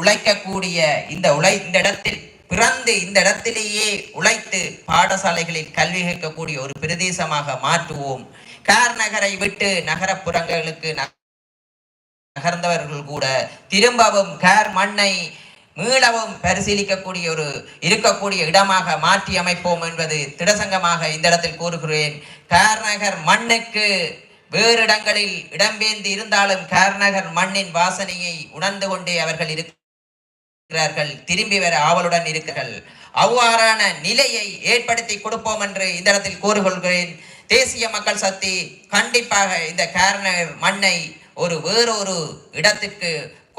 உழைக்கக்கூடிய இந்த உழை இந்த இடத்தில் பிறந்து இந்த இடத்திலேயே உழைத்து பாடசாலைகளில் கல்வி கேட்கக்கூடிய ஒரு பிரதேசமாக மாற்றுவோம். கார் நகரை விட்டு நகரப்புறங்களுக்கு நகர்ந்தவர்கள் கூட திரும்பவும் கார் மண்ணை மீளவும் பரிசீலிக்கக்கூடிய ஒரு இருக்கக்கூடிய இடமாக மாற்றி அமைப்போம் என்பது திடசங்கமாக இந்த இடத்தில் கூறுகிறேன். கார்நகர் மண்ணுக்கு வேறு இடங்களில் இடம்பெயர்ந்து இருந்தாலும் கர்நகர் மண்ணின் வாசனையை உணர்ந்து கொண்டே அவர்கள் இருக்கிறார்கள். திரும்பி வர ஆவலுடன் இருக்கிறார்கள். அவ்வாறான நிலையை ஏற்படுத்தி கொடுப்போம் என்று இந்த இடத்தில் கூறுகொள்கிறேன். தேசிய மக்கள் சக்தி கண்டிப்பாக இந்த கார்நகர் மண்ணை ஒரு வேறொரு இடத்திற்கு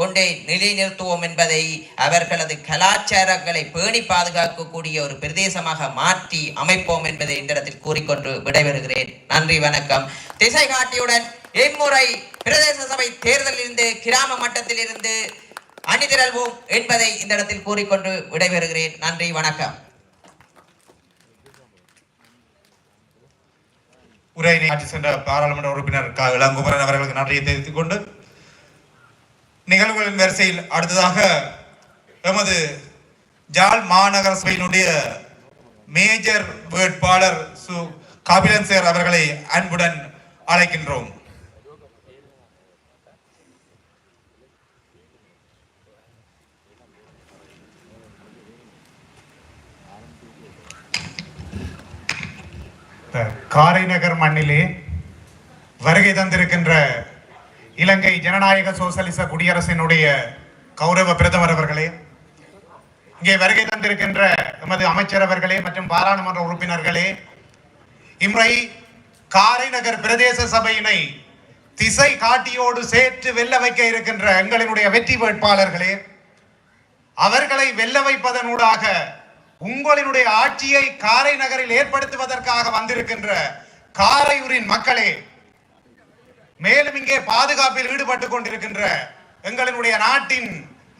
கொண்டே நிலைநிறுத்துவோம் என்பதை அவர்களது கலாச்சாரங்களை பேணி பாதுகாக்கக்கூடிய ஒரு பிரதேசமாக மாற்றி அமைப்போம் என்பதை இந்த இடத்தில் கூறிக்கொண்டு விடைபெறுகிறேன். நன்றி வணக்கம். திசை காட்டியுடன் இம்முறை பிரதேச சபை தேர்தலிலிருந்து கிராம மட்டத்திலிருந்து அணிதிரல்வோம் என்பதை இந்த இடத்தில் கூறிக்கொண்டு விடைபெறுகிறேன். நன்றி வணக்கம். உரையினை ஆற்றி சென்ற பாராளுமன்ற உறுப்பினர் க. இளங்குமரன் அவர்களுக்கு நன்றியை தெரிவித்துக் கொண்டு நிகழ்வுகளின் வரிசையில் அடுத்ததாக எமது ஜாழ் மாநகர சபையினுடைய மேஜர் வேட்பாளர் சு. கபிலன் சேர் அவர்களை அன்புடன் அழைக்கின்றோம். காரைநகர் மண்ணிலே வருகை தந்திருக்கின்ற இலங்கை ஜனநாயக சோசலிச குடியரசினுடைய கௌரவ பிரதமர் அவர்களே இங்கே வருகை தந்திருக்கின்ற எமது அமைச்சரவர்களே மற்றும் பாராளுமன்ற உறுப்பினர்களே இம்முறை காரைநகர் பிரதேச சபையினை திசை காட்டியோடு சேர்த்து வெல்ல வைக்க இருக்கின்ற எங்களினுடைய வெற்றி வேட்பாளர்களே அவர்களை வெல்ல வைப்பதனூடாக உங்களினுடைய ஆட்சியை காரை நகரில் ஏற்படுத்துவதற்காக வந்திருக்கின்ற காரையூரின் மக்களே மேலும் இங்கே பாதுகாப்பில் ஈடுபட்டுக் கொண்டிருக்கின்ற எங்களினுடைய நாட்டின்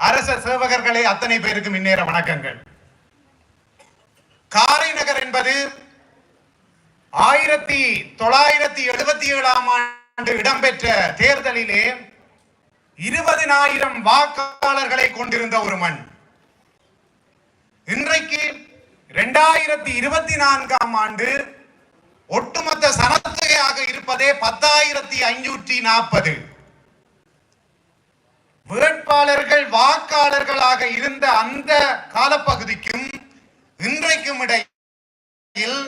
அரச சேவகர்களே அத்தனை பேருக்கு இந்நேர வணக்கங்கள். காரை நகர் என்பது ஆயிரத்தி தொள்ளாயிரத்தி எழுபத்தி ஏழாம் ஆண்டு இடம்பெற்ற தேர்தலிலே இருபதினாயிரம் வாக்காளர்களை கொண்டிருந்த ஒரு மண். இன்றைக்கு இரண்டாயிரத்தி இருபத்தி நான்காம் ஆண்டு ஒட்டுமொத்த சனத்தொகையாக இருப்பதே பத்தாயிரத்தி ஐநூற்றி நாற்பது. வேட்பாளர்கள் வாக்காளர்களாக இருந்த அந்த காலப்பகுதிக்கும் இன்றைக்கும் இடையில்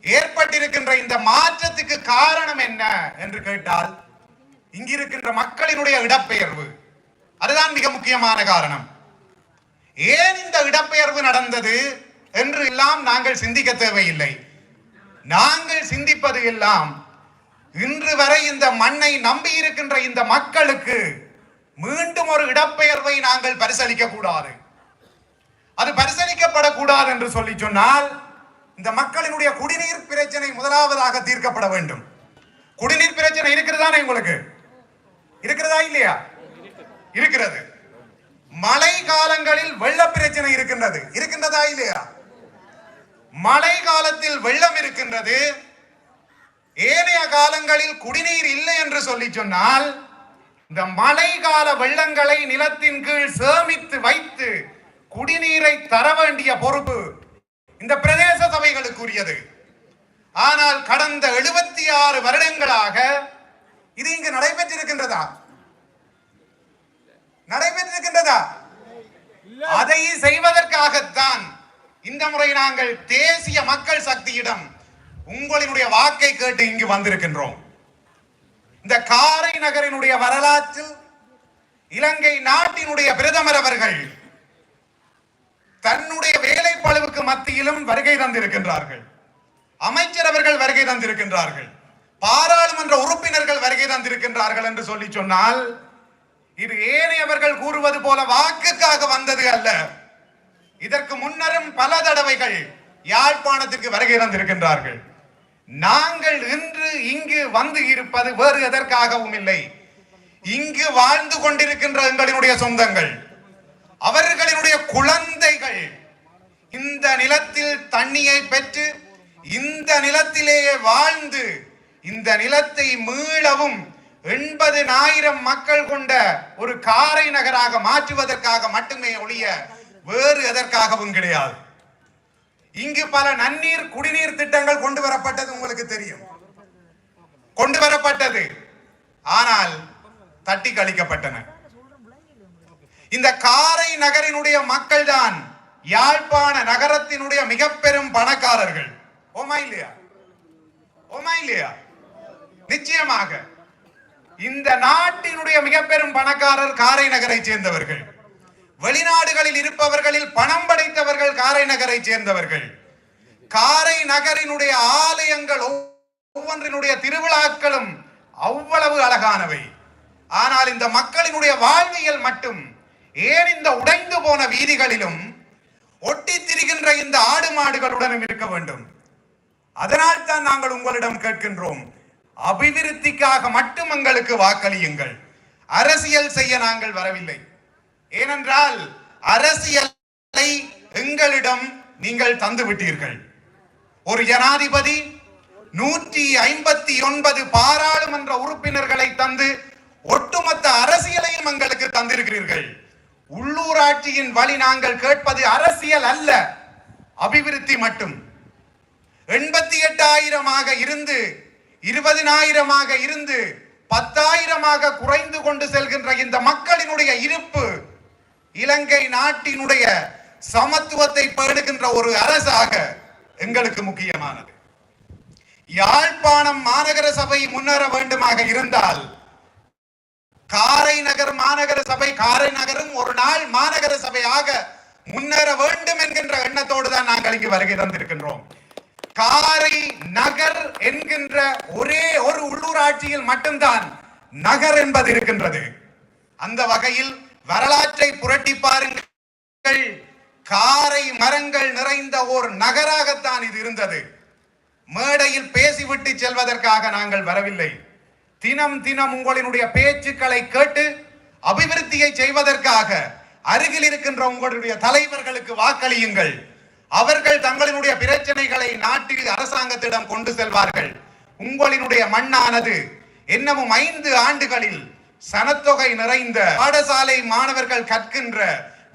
ஏற்பட்டிருக்கின்ற இந்த மாற்றத்துக்கு காரணம் என்ன என்று கேட்டால் இங்கிருக்கின்ற மக்களினுடைய இடப்பெயர்வு. அதுதான் மிக முக்கியமான காரணம். ஏன் இந்த இடப்பெயர்வு நடந்தது என்று எல்லாம் நாங்கள் சிந்திக்க தேவையில்லை. நாங்கள் சிந்திப்பது எல்லாம் இன்று வரை இந்த மண்ணை நம்பி இருக்கின்ற இந்த மக்களுக்கு மீண்டும் ஒரு இடப்பெயர்வை நாங்கள் பரிசளிக்க கூடாது அது பரிசளிக்கப்படக்கூடாது என்று சொல்லி சொன்னால் இந்த மக்களினுடைய குடிநீர் பிரச்சனை முதலாவதாக தீர்க்கப்பட வேண்டும். குடிநீர் பிரச்சனை இருக்கிறதானே உங்களுக்கு? இருக்கிறதா இல்லையா? இருக்கிறது. மழை காலங்களில் வெள்ள பிரச்சனை இருக்கின்றது. இருக்கின்றதா இல்லையா? மழை காலத்தில் வெள்ளம் இருக்கின்றது. ஏனைய காலங்களில் குடிநீர் இல்லை என்று சொல்லி சொன்னால் இந்த மழை கால வெள்ளங்களை நிலத்தின் கீழ் சேமித்து வைத்து குடிநீரை தர வேண்டிய பொறுப்பு இந்த பிரதேச சபைகளுக்குரியது. ஆனால் கடந்த எழுபத்தி ஆறு வருடங்களாக இது இங்கு நடைபெற்றிருக்கின்றதா? நடைபெற்றிருக்கின்றதா? அதை செய்வதற்காகத்தான் இந்த முறை நாங்கள் தேசிய மக்கள் சக்தியிடம் உங்களினுடைய வாக்கை கேட்டு இங்கு வந்திருக்கின்றோம். இந்த காரை நகரினுடைய வரலாற்றில் இலங்கை நாட்டினுடைய பிரதமர் அவர்கள் தன்னுடைய வேலைப்பளவுக்கு மத்தியிலும் வருகை தந்திருக்கின்றார்கள். அமைச்சர் அவர்கள் வருகை தந்திருக்கின்றார்கள். பாராளுமன்ற உறுப்பினர்கள் வருகை தந்திருக்கின்றார்கள் என்று சொல்லி சொன்னால் இது ஏனையவர்கள் கூறுவது போல வாக்குக்காக வந்தது அல்ல. இதற்கு முன்னரும் பல தடவைகள் யாழ்ப்பாணத்திற்கு வருகை தந்திருக்கின்றார்கள். நாங்கள் இன்று இங்கு வந்து இருப்பது வேறு எதற்காகவும் இல்லை. இங்கு வாழ்ந்து கொண்டிருக்கின்ற எங்களினுடைய சொந்தங்கள் அவர்களினுடைய குழந்தைகள் இந்த நிலத்தில் தண்ணியை பெற்று இந்த நிலத்திலேயே வாழ்ந்து இந்த நிலத்தை மீளவும் எண்பதினாயிரம் மக்கள் கொண்ட ஒரு காரை நகராக மாற்றுவதற்காக மட்டுமே ஒழிய வேறு எதற்காகவும் கிடையாது. இங்கு பல நன்னீர் குடிநீர் திட்டங்கள் கொண்டு வரப்பட்டது உங்களுக்கு தெரியும். கொண்டு வரப்பட்டது. ஆனால் தட்டி கழிக்கப்பட்டன. இந்த காரை நகரினுடைய மக்கள் தான் யாழ்ப்பாண நகரத்தினுடைய மிக பெரும் பணக்காரர்கள். ஓமா இல்லையா? ஓமா இல்லையா? நிச்சயமாக. இந்த நாட்டினுடைய மிக பெரும் பணக்காரர் காரை நகரை சேர்ந்தவர்கள். வெளிநாடுகளில் இருப்பவர்களில் பணம் படைத்தவர்கள் காரை நகரை சேர்ந்தவர்கள். காரை நகரினுடைய ஆலயங்கள் ஒவ்வொன்றினுடைய திருவிழாக்களும் அவ்வளவு அழகானவை. ஆனால் இந்த மக்களினுடைய வாழ்வியல் மட்டும் ஏன் இந்த உடைந்து போன வீதிகளிலும் ஒட்டி திரிகின்ற இந்த ஆடு மாடுகளுடனும் இருக்க வேண்டும்? அதனால் தான் நாங்கள் உங்களிடம் கேட்கின்றோம். அபிவிருத்திக்காக மட்டும் எங்களுக்கு வாக்களியுங்கள். அரசியல் செய்ய நாங்கள் வரவில்லை. ஏனென்றால் அரசியலை எங்களிடம் நீங்கள் தந்து விட்டீர்கள். ஒரு ஜனாதிபதி நூற்றி ஐம்பத்தி ஒன்பது பாராளுமன்ற உறுப்பினர்களை தந்து ஒட்டுமொத்த அரசியலையும் எங்களுக்கு தந்திருக்கிறீர்கள். உள்ளூராட்சியின் வழி நாங்கள் கேட்பது அரசியல் அல்ல அபிவிருத்தி மட்டும். எண்பத்தி எட்டாயிரமாக இருந்து இருபதினாயிரமாக இருந்து பத்தாயிரமாக குறைந்து கொண்டு செல்கின்ற இந்த மக்களினுடைய இருப்பு இலங்கை நாட்டினுடைய சமத்துவத்தை பேணுகின்ற ஒரு அரசாக எங்களுக்கு முக்கியமானது. யாழ்ப்பாணம் மாநகர சபை முன்னேற வேண்டுமாக இருந்தால் காரை நகர் மாநகர சபை காரை நகரும் ஒரு நாள் மாநகர சபையாக முன்னேற வேண்டும் என்கின்ற எண்ணத்தோடு தான் நாங்கள் இங்கு வருகை தந்திருக்கின்றோம். காரை நகர் என்கின்ற ஒரே ஒரு உள்ளூராட்சியில் மட்டும்தான் நகர் என்பது இருக்கின்றது. அந்த வகையில் வரலாற்றை புரட்டி பாருங்கள். காரை மரங்கள் நிறைந்த ஓர் நகராகத்தான் இது இருந்தது. மேடையில் பேசிவிட்டு செல்வதற்காக நாங்கள் வரவில்லை. தினம் தினம் உங்களினுடைய பேச்சுக்களை கேட்டு அபிவிருத்தியை செய்வதற்காக அருகில் இருக்கின்ற உங்களுடைய தலைவர்களுக்கு வாக்களியுங்கள். அவர்கள் தங்களினுடைய பிரச்சனைகளை நாட்டில் அரசாங்கத்திடம் கொண்டு செல்வார்கள். உங்களினுடைய மண்ணானது என்னமும் ஐந்து ஆண்டுகளில் சனத்தொகை நிறைந்த பாடசாலை மாணவர்கள் கற்கின்ற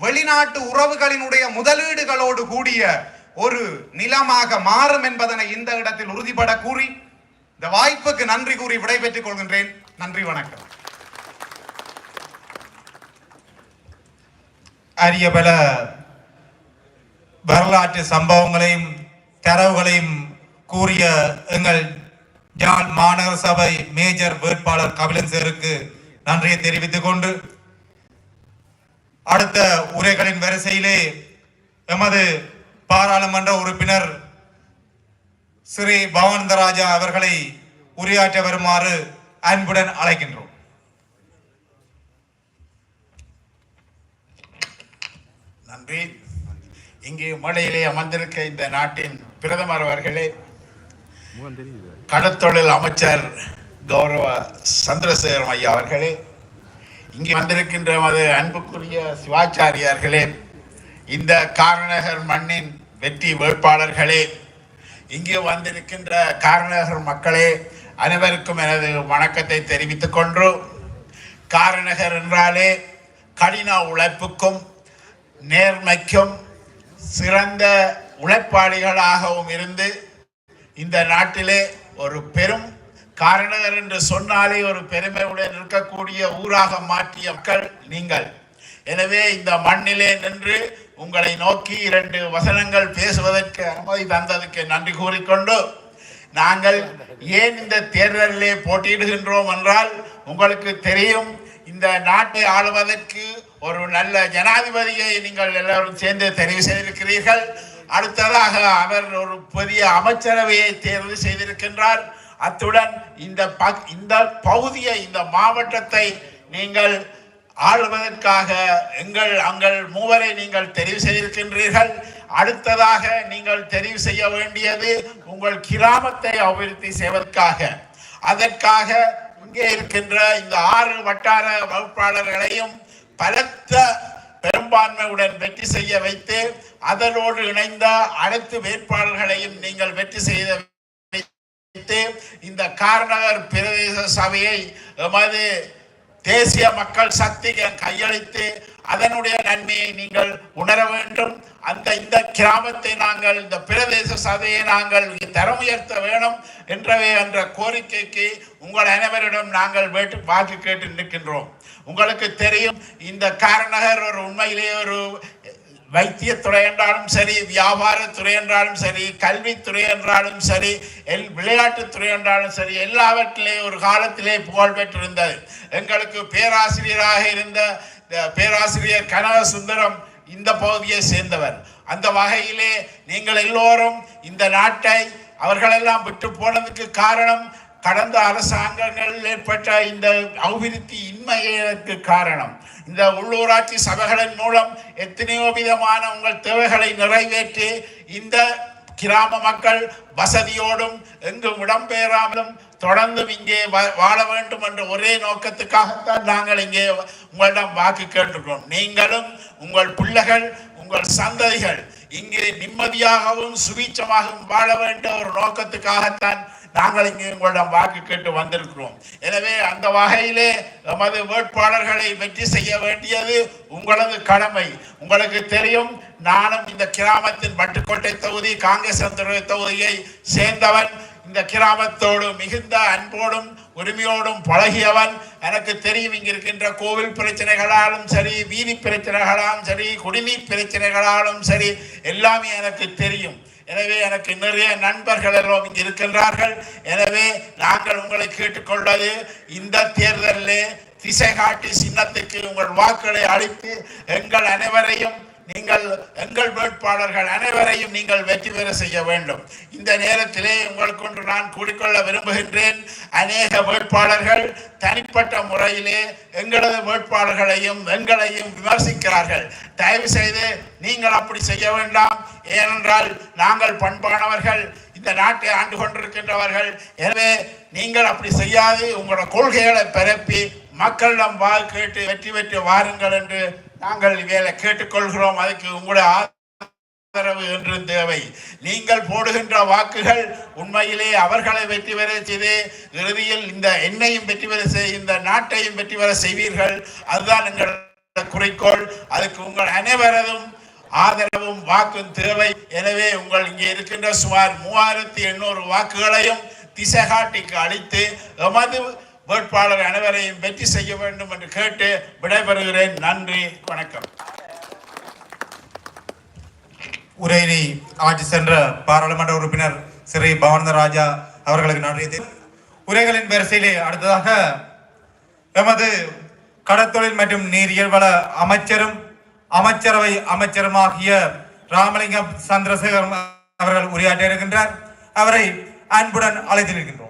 வெளிநாட்டு உறவுகளினுடைய முதலீடுகளோடு கூடிய ஒரு நிலமாக மாறும் என்பதனை இந்த இடத்தில் உறுதிபட கூறி இந்த வாய்ப்புக்கு நன்றி கூறி விடைபெற்றுக் கொள்கின்றேன். நன்றி வணக்கம். அரிய பல வரலாற்று சம்பவங்களையும் தரவுகளையும் கூறிய எங்கள் யாழ் மாநகர சபை மேஜர் வேட்பாளர் கபிலன் சேருக்கு நன்றியை தெரிவித்துக் கொண்டு அடுத்த உரைகளின் வரிசையிலே எமது பாராளுமன்ற உறுப்பினர் ஸ்ரீ பவானந்தராஜா அவர்களை உரையாற்ற வருமாறு அன்புடன் அழைக்கின்றோம். நன்றி. இங்கே மேடையிலே அமர்ந்திருக்க இந்த நாட்டின் பிரதமர் அவர்களே கடத்தொழில் அமைச்சர் கௌரவ சந்திரசேகரம் ஐயா அவர்களே இங்கே வந்திருக்கின்ற மது அன்புக்குரிய சிவாச்சாரியார்களே இந்த காரநகர் மண்ணின் வெற்றி வேட்பாளர்களே இங்கே வந்திருக்கின்ற காரநகர் மக்களே அனைவருக்கும் எனது வணக்கத்தை தெரிவித்துக் கொண்டு காரநகர் என்றாலே கடின உழைப்புக்கும் நேர்மைக்கும் சிறந்த உழைப்பாளிகளாகவும் இருந்து இந்த நாட்டிலே ஒரு பெரும் காரணகர் என்று சொன்னாலே ஒரு பெருமையுடன் இருக்கக்கூடிய ஊராக மாற்றிய மக்கள் நீங்கள். எனவே இந்த மண்ணிலே நின்று உங்களை நோக்கி இரண்டு வசனங்கள் பேசுவதற்கு அனுமதி தந்ததுக்கு நன்றி கூறிக்கொண்டு நாங்கள் ஏன் இந்த தேர்தலிலே போட்டியிடுகின்றோம் என்றால் உங்களுக்கு தெரியும் இந்த நாட்டை ஆளுவதற்கு ஒரு நல்ல ஜனாதிபதியை நீங்கள் எல்லாரும் சேர்ந்து தெரிவு செய்திருக்கிறீர்கள். அடுத்ததாக அவர் ஒரு பெரிய அமைச்சரவையை தேர்வு செய்திருக்கின்றார். அத்துடன் இந்த ப இந்த பகுதியை இந்த மாவட்டத்தை நீங்கள் ஆள்வதற்காக எங்கள் அங்கள் மூவரை நீங்கள் தெரிவு செய்திருக்கின்றீர்கள். அடுத்ததாக நீங்கள் தெரிவு செய்ய வேண்டியது உங்கள் கிராமத்தை அபிவிருத்தி செய்வதற்காக. அதற்காக இங்கே இருக்கின்ற இந்த ஆறு வட்டார வகுப்பாளர்களையும் பலத்த பெரும்பான்மையுடன் வெற்றி செய்ய வைத்து அதனோடு இணைந்த அனைத்து வேட்பாளர்களையும் நீங்கள் வெற்றி செய்த வைத்து இந்த கார்நகர் பிரதேச சபையை எமது தேசிய மக்கள் சக்திக்கு கையளித்து அதனுடைய நன்மையை நீங்கள் உணர வேண்டும். அந்த இந்த கிராமத்தை நாங்கள் இந்த பிரதேச சபையை நாங்கள் தரம் உயர்த்த வேணும் என்றவே என்ற கோரிக்கைக்கு உங்கள் அனைவரிடம் நாங்கள் வேட்டு வாக்கு கேட்டு நிற்கின்றோம். உங்களுக்கு தெரியும் இந்த காரநகர் ஒரு உண்மையிலேயே ஒரு வைத்தியத்துறை என்றாலும் சரி வியாபாரத்துறை என்றாலும் சரி கல்வித்துறை என்றாலும் சரி எல் விளையாட்டுத்துறை என்றாலும் சரி எல்லாவற்றிலே ஒரு காலத்திலே புகழ் பெற்றிருந்தது. எங்களுக்கு பேராசிரியராக இருந்த பேராசிரியர் கனக சுந்தரம் இந்த பகுதியை சேர்ந்தவர். அந்த வகையிலே நீங்கள் எல்லோரும் இந்த நாட்டை அவர்களெல்லாம் விட்டு போனதுக்கு காரணம் கடந்த அரசாங்கங்களில் ஏற்பட்ட இந்த அபிவிருத்தி இன்மையதற்கு காரணம். இந்த உள்ளூராட்சி சபைகளின் மூலம் எத்தனையோ விதமான உங்கள் தேவைகளை நிறைவேற்றி இந்த கிராம மக்கள் வசதியோடும் எங்கும் இடம்பெயராமலும் தொடர்ந்தும் இங்கே வா- வாழ வேண்டும் என்ற ஒரே நோக்கத்துக்காகத்தான் நாங்கள் இங்கே உங்களிடம் வாக்கு கேட்டுக்கிறோம் நீங்களும் உங்கள் பிள்ளைகள் உங்கள் சந்ததிகள் இங்கே நிம்மதியாகவும் சுபீட்சமாகவும் வாழ வேண்டிய ஒரு நோக்கத்துக்காகத்தான் நாங்கள் இங்கே உங்களிடம் வாக்கு கேட்டு வந்திருக்கிறோம். எனவே அந்த வகையிலே எமது வேட்பாளர்களை வெற்றி செய்ய வேண்டியது உங்களது கடமை. உங்களுக்கு தெரியும் நானும் இந்த கிராமத்தின் வட்டுக்கோட்டை தொகுதி காங்கிரஸ் தொகுதியை சேர்ந்தவன். இந்த கிராமத்தோடு மிகுந்த அன்போடும் உரிமையோடும் பழகியவன் எனக்கு தெரியும் இங்க இருக்கின்ற கோவில் பிரச்சனைகளாலும் சரி வீதி பிரச்சனைகளாலும் சரி குடிநீர் பிரச்சனைகளாலும் சரி எல்லாமே எனக்கு தெரியும். எனவே எனக்கு நிறைய நண்பர்கள் எல்லாம் இங்கு இருக்கின்றார்கள். எனவே நாங்கள் உங்களை கேட்டுக்கொள்வது இந்த தேர்தலில் திசை காட்டி சின்னத்துக்கு உங்கள் வாக்குகளை அளித்து எங்கள் அனைவரையும் நீங்கள் எங்கள் வேட்பாளர்கள் அனைவரையும் நீங்கள் வெற்றி பெற செய்ய வேண்டும். இந்த நேரத்திலே உங்களுக்கொன்று நான் கூடிக்கொள்ள விரும்புகின்றேன். அநேக வேட்பாளர்கள் தனிப்பட்ட முறையிலே எங்களது வேட்பாளர்களையும் எங்களையும் விமர்சிக்கிறார்கள். தயவு செய்து நீங்கள் அப்படி செய்ய வேண்டாம். ஏனென்றால் நாங்கள் பண்பானவர்கள் இந்த நாட்டை ஆண்டு கொண்டிருக்கின்றவர்கள். எனவே நீங்கள் அப்படி செய்யாது. உங்களோட கொள்கைகளை பரப்பி மக்களிடம் வாக்கு கேட்டு வெற்றி பெற்று வாருங்கள் என்று நாங்கள் வேலை கேட்டுக்கொள்கிறோம். அதுக்கு உங்களுடைய ஆதரவு என்று தேவை. நீங்கள் போடுகின்ற வாக்குகள் உண்மையிலே அவர்களை வெற்றி பெற செய்து இறுதியில் இந்த எண்ணையும் வெற்றி பெற செய் இந்த நாட்டையும் வெற்றி பெற செய்வீர்கள். அதுதான் எங்கள் குறிக்கோள். அதுக்கு உங்கள் அனைவரதும் ஆதரவும் வாக்கும் தேவை. எனவே உங்கள் இங்கே இருக்கின்ற சுமார் மூவாயிரத்தி எண்ணூறு வாக்குகளையும் திசைகாட்டிக்கு அளித்து எமது வேட்பாளர் அனைவரையும் வெற்றி செய்ய வேண்டும் என்று கேட்டு விடைபெறுகிறேன். நன்றி வணக்கம். உரையினை ஆட்சி சென்ற பாராளுமன்ற உறுப்பினர் ஸ்ரீ பவானந்த ராஜா அவர்களுக்கு நன்றி. உரைகளின் வரிசையிலே அடுத்ததாக எமது கடத்தொழில் மற்றும் நீரியல் வள அமைச்சரும் அமைச்சரவை அமைச்சருமாகிய ராமலிங்கம் சந்திரசேகர் அவர்கள் உரையாற்ற இருக்கின்றார் அவரை அன்புடன் அழைத்திருக்கின்றோம்.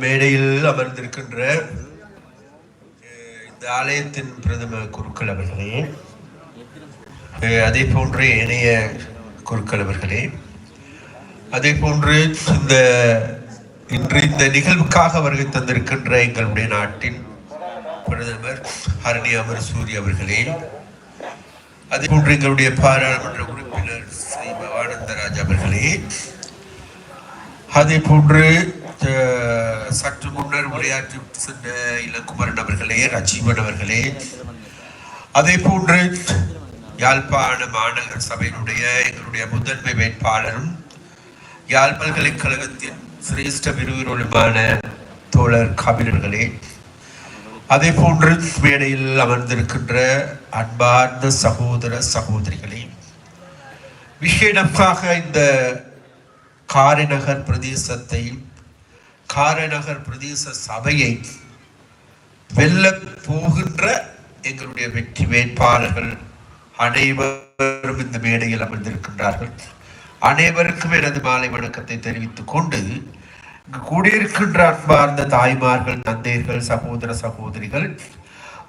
மேடையில் அமர்ந்திருக்கின்ற இந்த ஆலயத்தின் பிரதம குருக்கள் அவர்களே அதே போன்று இணைய குருக்கள் அவர்களே அதே போன்று இந்த இன்று இந்த நிகழ்வுக்காக வருகை தந்திருக்கின்ற எங்களுடைய நாட்டின் பிரதமர் ஹரணி அமர் சூரிய அவர்களே அதே போன்று எங்களுடைய பாராளுமன்ற உறுப்பினர் ஸ்ரீ பவானந்தராஜ் அவர்களே அதே போன்று சற்று முன்னர் உரையாற்றி சென்ற இளங்குமரன் அவர்களே ரஜீவன் அவர்களே அதே போன்று யாழ்ப்பாண மாநகர சபையினுடைய எங்களுடைய முதன்மை வேட்பாளரும் யாழ் பல்கலைக்கழகத்தின் சிரேஷ்ட விருவினருமான தோழர் கபிலர்களே அதே போன்று மேடையில் அமர்ந்திருக்கின்ற அன்பார்ந்த சகோதர சகோதரிகளே விஷயமாக இந்த காரிநகர் பிரதேசத்தை காரைநகர் பிரதேச சபையை வெல்ல போகின்ற எங்களுடைய வெற்றி வேட்பாளர்கள் அனைவரும் இந்த மேடையில் அமர்ந்திருக்கின்றார்கள். அனைவருக்கும் எனது மாலை வணக்கத்தை தெரிவித்துக் கொண்டு இங்கு கூடியிருக்கின்ற அன்பார்ந்த தாய்மார்கள் தந்தையர்கள் சகோதர சகோதரிகள்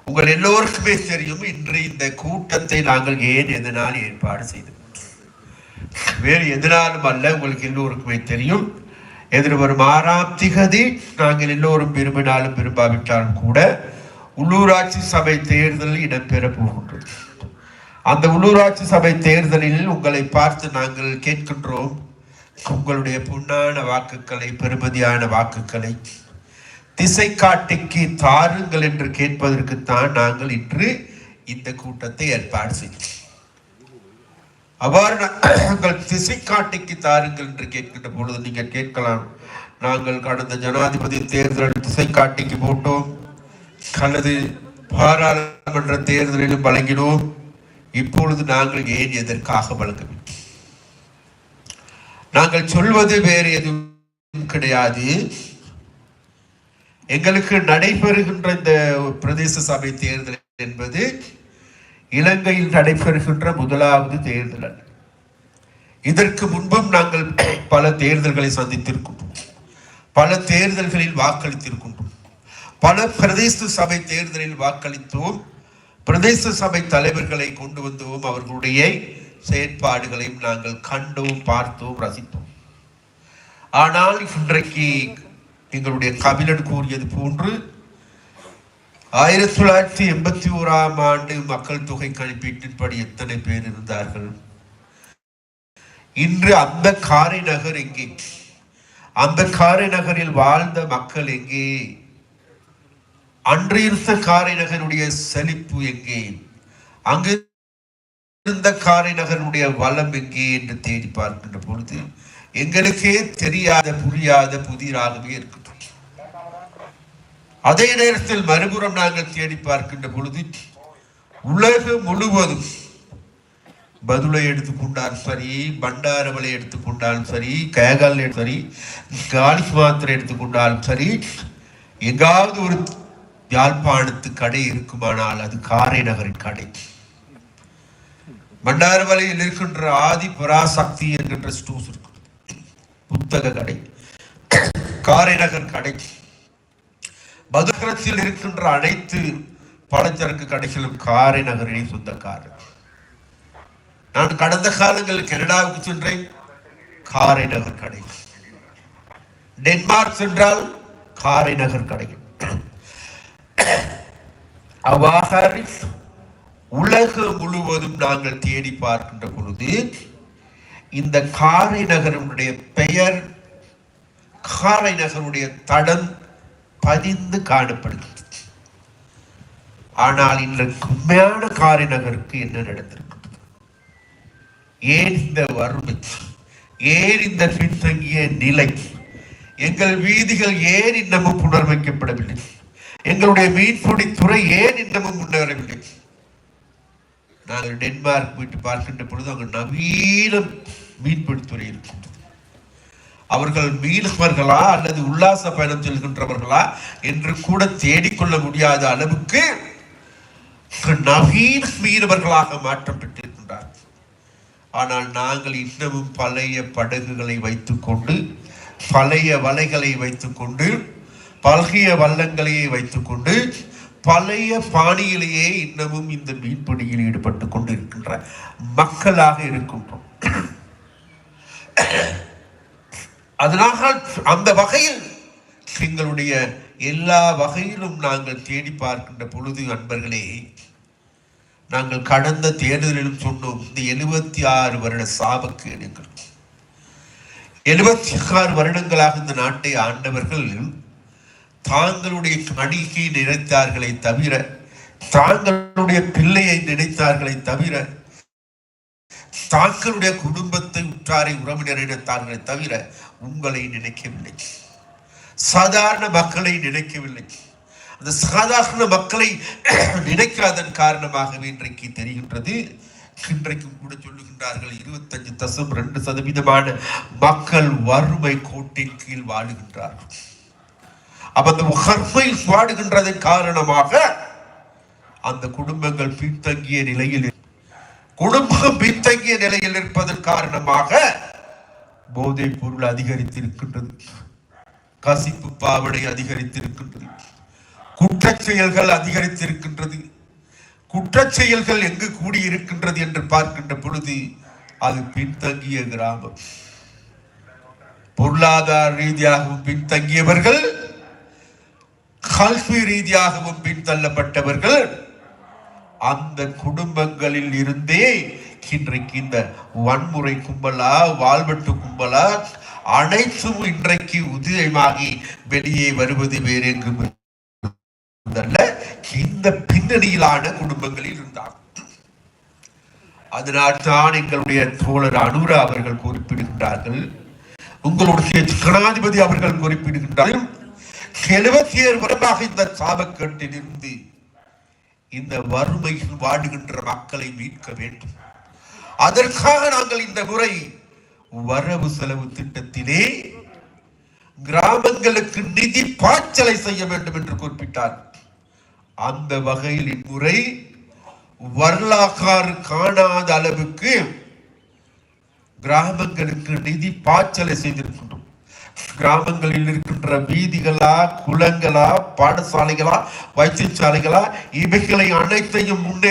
உங்கள் எல்லோருக்குமே தெரியும் இன்று இந்த கூட்டத்தை நாங்கள் ஏன் எதனால் ஏற்பாடு செய்தோம் வேறு எதனாலும் அல்ல உங்களுக்கு எல்லோருக்குமே தெரியும். எதிர்வரும் ஆறாம் திகதி நாங்கள் எல்லோரும் விரும்பினாலும் விரும்பாவிட்டாலும் கூட உள்ளூராட்சி சபை தேர்தலில் இடம்பெற போகின்றது. அந்த உள்ளூராட்சி சபை தேர்தலில் உங்களை பார்த்து நாங்கள் கேட்கின்றோம். உங்களுடைய பொன்னான வாக்குகளை பெருமதியான வாக்குகளை திசை காட்டிக்கு தாருங்கள் என்று கேட்பதற்குத்தான் நாங்கள் இன்று இந்த கூட்டத்தை ஏற்பாடு செய்தோம். அவ்வாறு நாங்கள் திசை காட்டிக்கு தாருங்கள் என்று கேட்கின்ற பொழுது நீங்கள் கேட்கலாம். நாங்கள் கடந்த ஜனாதிபதி தேர்தலில் திசை காட்டிக்கு போட்டோம். அல்லது பாராளுமன்ற தேர்தலிலும் வழங்கினோம். இப்பொழுது நாங்கள் ஏன் எதற்காக வழங்கவில்லை? நாங்கள் சொல்வது வேறு எதுவும் கிடையாது. எங்களுக்கு நடைபெறுகின்ற இந்த பிரதேச சபை தேர்தல் என்பது இலங்கையில் நடைபெறுகின்ற முதலாவது தேர்தல். அல்ல இதற்கு முன்பும் நாங்கள் பல தேர்தல்களை சந்தித்திருக்கின்றோம் பல தேர்தல்களில் வாக்களித்திருக்கின்றோம் பல பிரதேச சபை தேர்தலில் வாக்களித்தோம். பிரதேச சபை தலைவர்களை கொண்டு வந்தோம். அவர்களுடைய செயற்பாடுகளையும் நாங்கள் கண்டோம் பார்த்தோம் ரசித்தோம். ஆனால் இன்றைக்கு எங்களுடைய கபிலன் கூறியது போன்று ஆயிரத்தி தொள்ளாயிரத்தி எண்பத்தி ஓராம் ஆண்டு மக்கள் தொகை கணிப்பீட்டின்படி எத்தனை பேர் இருந்தார்கள்? இன்று அந்த காரை நகர் எங்கே? அந்த காரை நகரில் வாழ்ந்த மக்கள் எங்கே? அன்று இருந்த காரை நகருடைய செழிப்பு எங்கே? அங்கு இருந்த காரை நகருடைய வளம் எங்கே என்று தேடி பார்க்கின்ற பொழுது எங்களுக்கே தெரியாத புரியாத புதிராகவே இருக்கும். அதே நேரத்தில் மறுபுறம் நாங்கள் தேடி பார்க்கின்ற பொழுது உலகம் முழுவதும் பதுளை எடுத்துக்கொண்டாலும் சரி பண்டாரவளை எடுத்துக்கொண்டாலும் சரி கேகால் சரி காலி மாத்திரை எடுத்துக்கொண்டாலும் சரி எங்காவது ஒரு யாழ்ப்பாணத்து கடை இருக்குமானால் அது காரை நகரின் கடை. பண்டாரவலையில் இருக்கின்ற ஆதி பராசக்தி என்கின்ற ஸ்டூஸ் இருக்கு புத்தக கடை. காரை நகர் கடை. மதுரத்தில் இருக்கின்ற அனைத்து பலச்சரக்கு கடைசியிலும் காரை நகரின் சொந்தக்காரர். நான் கடந்த காலங்களில் கனடாவுக்கு சென்றேன் காரை நகர் கடை. டென்மார்க் சென்றால் காரை நகர் கடை. அவ்வாறு உலகம் முழுவதும் நாங்கள் தேடி பார்க்கின்ற பொழுது இந்த காரை நகரனுடைய பெயர் காரை நகருடைய தடம் பதிந்து காணப்படுகிறது. ஆனால் இன்றைக்கு உண்மையான காரை நகருக்கு என்ன நடந்திருக்கிறது? ஏன் இந்த வறுமை? ஏன் இந்த பின்தங்கிய நிலை? எங்கள் வீதிகள் ஏன் இன்னமும் புனர்வைக்கப்படவில்லை? எங்களுடைய மீன்பிடி துறை ஏன் இன்னமும் முன்னேறவில்லை? நாங்கள் டென்மார்க் போயிட்டு பார்க்கின்ற பொழுது அங்கே நவீன மீன்பிடித்துறை இருக்கின்றது அவர்கள் மீனவர்களா அல்லது உல்லாச பயணம் செல்கின்றவர்களா என்று கூட தேடிக்கொள்ள முடியாத அளவுக்கு நவீன மீனவர்களாக மாற்றம் பெற்றிருக்கின்றார். ஆனால் நாங்கள் இன்னமும் பழைய படகுகளை வைத்துக்கொண்டு பழைய வலைகளை வைத்துக்கொண்டு பழகிய வல்லங்களையே வைத்துக்கொண்டு பழைய பாணியிலேயே இன்னமும் இந்த மீன்பிடியில் ஈடுபட்டு கொண்டு இருக்கின்ற மக்களாக இருக்கின்றோம். அதனால் அந்த வகையில் எங்களுடைய எல்லா வகையிலும் நாங்கள் தேடி பார்க்கின்ற பொழுது அன்பர்களே நாங்கள் கடந்த தேர்தலிலும் சொன்னோம் இந்த எழுபத்தி ஆறு வருட சாபக்கேடு எங்கள் எழுபத்தி ஆறு வருடங்களாக இந்த நாட்டை ஆண்டவர்கள் தாங்களுடைய கணிகை நினைத்தார்களே தவிர தாங்களுடைய பிள்ளையை நினைத்தார்களே தவிர தாங்களுடைய குடும்பத்தை உற்றாரை உறவினரை நினைத்தார்களே தவிர உங்களை நினைக்கவில்லை. சாதாரண மக்களை நினைக்கவில்லை. அந்த சாதாரண மக்களை நினைக்காதன் காரணமாகவே இன்றைக்கு தெரிகின்றது. இன்றைக்கும் கூட சொல்லுகின்றார்கள் இருபத்தஞ்சு தசம் ரெண்டு சதவீதமான மக்கள் வறுமை கோட்டின் கீழ் வாழுகின்றார்கள். அப்ப அந்த வறுமை வாடுகின்றதன் காரணமாக அந்த குடும்பங்கள் பின்தங்கிய நிலையில் குடும்பம் பின்தங்கிய நிலையில் இருப்பதன் காரணமாக போதைப் பொருள் அதிகரித்திருக்கின்றது. கசிப்பு பாவடை அதிகரித்திருக்கின்றது. குற்ற செயல்கள் அதிகரித்திருக்கின்றது. குற்ற செயல்கள் எங்கு கூடியிருக்கின்றது என்று பார்க்கின்ற பொழுது அது பின்தங்கிய கிராமம். பொருளாதார ரீதியாகவும் பின்தங்கியவர்கள் கல்வி ரீதியாகவும் பின்தள்ளப்பட்டவர்கள் அந்த குடும்பங்களில் இருந்தே இன்றைக்கு இந்த வன்முறை கும்பலா வாழ்வெட்டு கும்பலா அனைத்தும் இன்றைக்கு உதயமாகி வெளியே வருவது வேறு எங்கும் அல்ல. இந்த பின்னணியிலான குடும்பங்களில் இருந்தார். அதனால் தான் எங்களுடைய தோழர் அனுரா அவர்கள் குறிப்பிடுகின்றார்கள். உங்களுடைய ஜனாதிபதி அவர்கள் குறிப்பிடுகின்றார்கள். எழுபத்தி ஏழு வருடமாக இந்த சாபக்கேட்டிலிருந்து இந்த வறுமையில் வாடுகின்ற மக்களை மீட்க வேண்டும். அதற்காக நாங்கள் இந்த முறை வரவு செலவு திட்டத்திலே கிராமங்களுக்கு நிதி பாய்ச்சலை செய்ய வேண்டும் என்று குறிப்பிட்டார். அந்த வகையில் இம்முறை வரலாறு காணாத அளவுக்கு கிராமங்களுக்கு நிதி பாய்ச்சலை செய்திருக்கின்றோம். கிராமங்களில் இருக்கின்ற வீதிகளா குளங்களா பாடசாலைகளா வைத்தியசாலைகளா இவைகளை அனைத்தையும் முன்னே